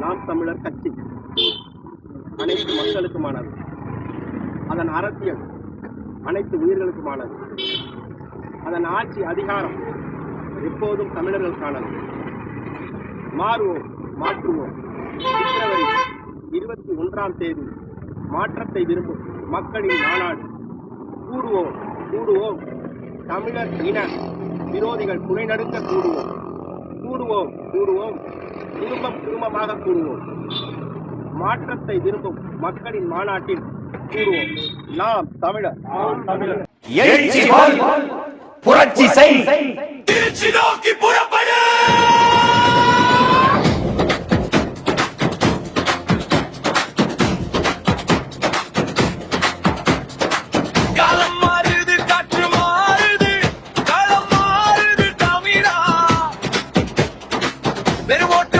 நாம் தமிழர் கட்சி. அனைத்து மக்களுக்குமானது. அதன் அரசியல் அனைத்து உயிர்களுக்குமானது. அதன் ஆட்சி அதிகாரம் எப்போதும் தமிழர்களுக்கானது மாறுவோம் மாற்றுவோம். பிப்ரவரி இருபத்தி ஒன்றாம் தேதி மாற்றத்தை விரும்பும் மக்களின் மாநாடு. கூடுவோம் கூடுவோம். தமிழர் இன விரோதிகள் புனைநடுங்க கூடுவோம். கூடுவோம் கூடுவோம். திரும்ப திரும்பமாக கூறுவோம். மாற்றத்தை விரும்பும் மக்களின் மாநாட்டில் கூறுவோம். நாம் தமிழர். நாம் தமிழர். எழுச்சி புரட்சி செய். நோக்கி புறப்படு! வெறும் ஓட்டு